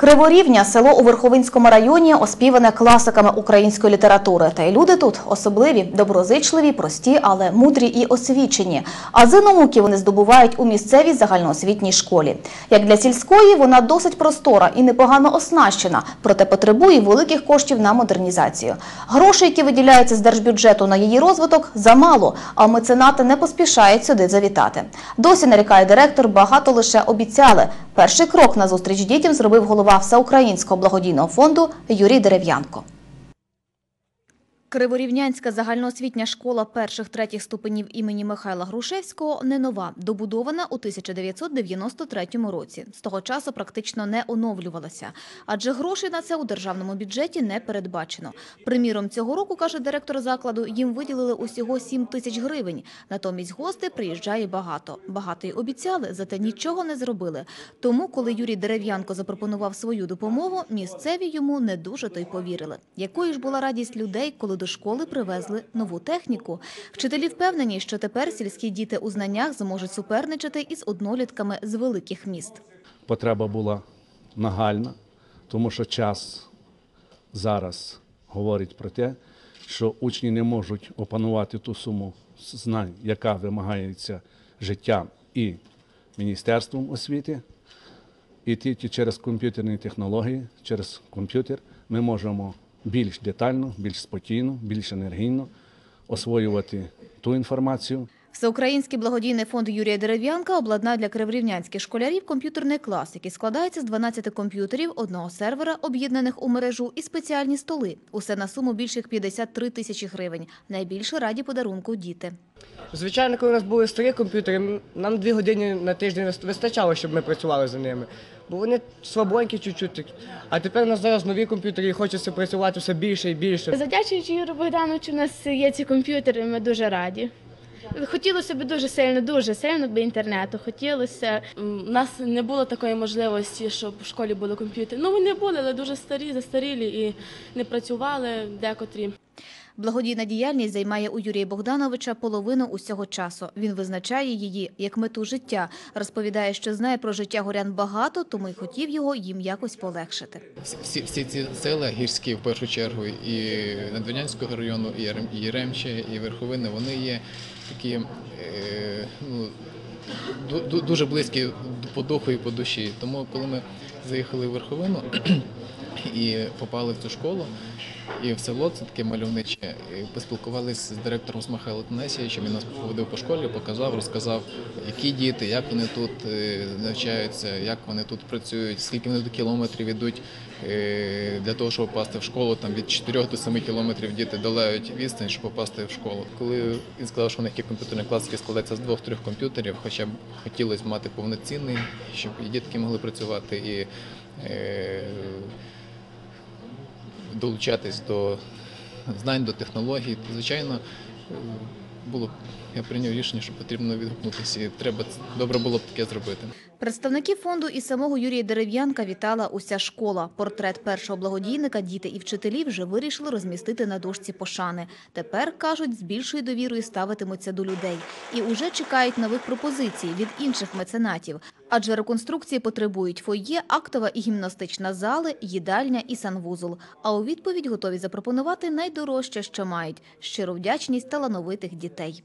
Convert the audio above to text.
Криворівня село у Верховинському районі оспіване класиками української літератури. Та й люди тут особливі, доброзичливі, прості, але мудрі і освічені. Ази науки вони здобувають у місцевій загальноосвітній школі. Як для сільської, вона досить простора і непогано оснащена, проте потребує великих коштів на модернізацію. Гроші, які виділяються з держбюджету на її розвиток, замало, а меценати не поспішають сюди завітати. Досі нарікає директор, багато лише обіцяли. Перший крок на зустріч дітям зробив голова Всеукраїнського благодійного фонду Юрій Дерев'янко. Криворівнянська загальноосвітня школа перших-третіх ступенів імені Михайла Грушевського не нова, добудована у 1993 році. З того часу практично не оновлювалася, адже грошей на це у державному бюджеті не передбачено. Приміром, цього року, каже директор закладу, їм виділили усього 7 тисяч гривень. Натомість гостей приїжджає багато. Багато й обіцяли, зате нічого не зробили. Тому, коли Юрій Дерев'янко запропонував свою допомогу, місцеві йому не дуже то й повірили. Якою ж була радість людей, коли до школи привезли нову техніку. Вчителі впевнені, що тепер сільські діти у знаннях зможуть суперничати із однолітками з великих міст. потреба була нагальна, тому що час зараз говорить про те, що учні не можуть опанувати ту суму знань, яка вимагається життям і Міністерством освіти. І тільки через комп'ютерні технології, через комп'ютер ми можемо більш детально, більш спокійно, більш енергійно освоювати ту інформацію, Всеукраїнський благодійний фонд Юрія Дерев'янка обладнав для криворівнянських школярів комп'ютерний клас, який складається з 12 комп'ютерів, одного сервера, об'єднаних у мережу, і спеціальні столи. Усе на суму більше як 53 тисячі гривень. Найбільше раді подарунку діти. Звичайно, коли у нас були старі комп'ютери, нам дві години на тиждень вис- вистачало, щоб ми працювали за ними. Бо вони слабонькі чуть-чуть. А тепер у нас зараз нові комп'ютери і хочеться працювати все більше і більше. Задячуючи Юрію Богдановичу, у нас є ці комп'ютери, ми дуже раді. Хотілося б дуже сильно, дуже сильно б інтернету. Хотілося. У нас не було такої можливості, щоб в школі були комп'ютери. Ну, вони були, але дуже старі, застарілі і не працювали декотрі. Благодійна діяльність займає у Юрія Богдановича половину усього часу. Він визначає її як мету життя. Розповідає, що знає про життя горян багато, тому й хотів його їм якось полегшити. Всі- всі, ці села гірські в першу чергу і Надвірнянського району, і Ярем- і Верховини, вони є такі е, ну, дуже близькі по духу і по душі. Тому коли ми заїхали в Верховину і попали в цю школу, і в село це таке мальовниче. І поспілкувалися з директором з Михайло Тенесійовичем, він нас поводив по школі, показав, розказав, які діти, як вони тут е, навчаються, як вони тут працюють, скільки вони до кілометрів йдуть для того, щоб попасти в школу. Там від 4 до 7 кілометрів діти долають відстань, щоб попасти в школу. Коли він сказав, що в них є комп'ютерний клас, який складається з двох-трьох комп'ютерів, хоча б хотілося мати повноцінний, щоб і дітки могли працювати і. е, долучатись до знань, до технологій. Звичайно, е, було я прийняв рішення, що потрібно відгукнутися, і треба добре було б таке зробити. Представників фонду і самого Юрія Дерев'янка вітала уся школа. Портрет першого благодійника діти і вчителі вже вирішили розмістити на дошці пошани. Тепер, кажуть, з більшою довірою ставитимуться до людей. І уже чекають нових пропозицій від інших меценатів. Адже реконструкції потребують фойє, актова і гімнастична зали, їдальня і санвузол. А у відповідь готові запропонувати найдорожче, що мають – щиру вдячність талановитих дітей.